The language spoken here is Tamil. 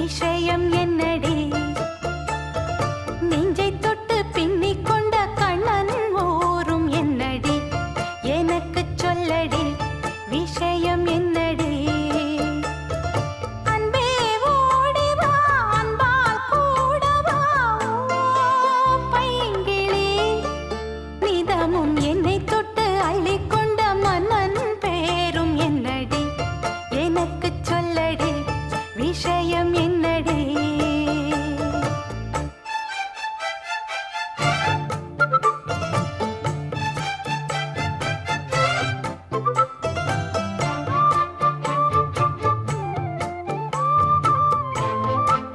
விஷயம் என்னடி? நெஞ்சை தொட்டு பின்னிக் கொண்ட கண்ணன் ஓரும் என்னடி? எனக்கு சொல்லடி விஷயம் என்னடி? என்னை தொட்டு 谁也免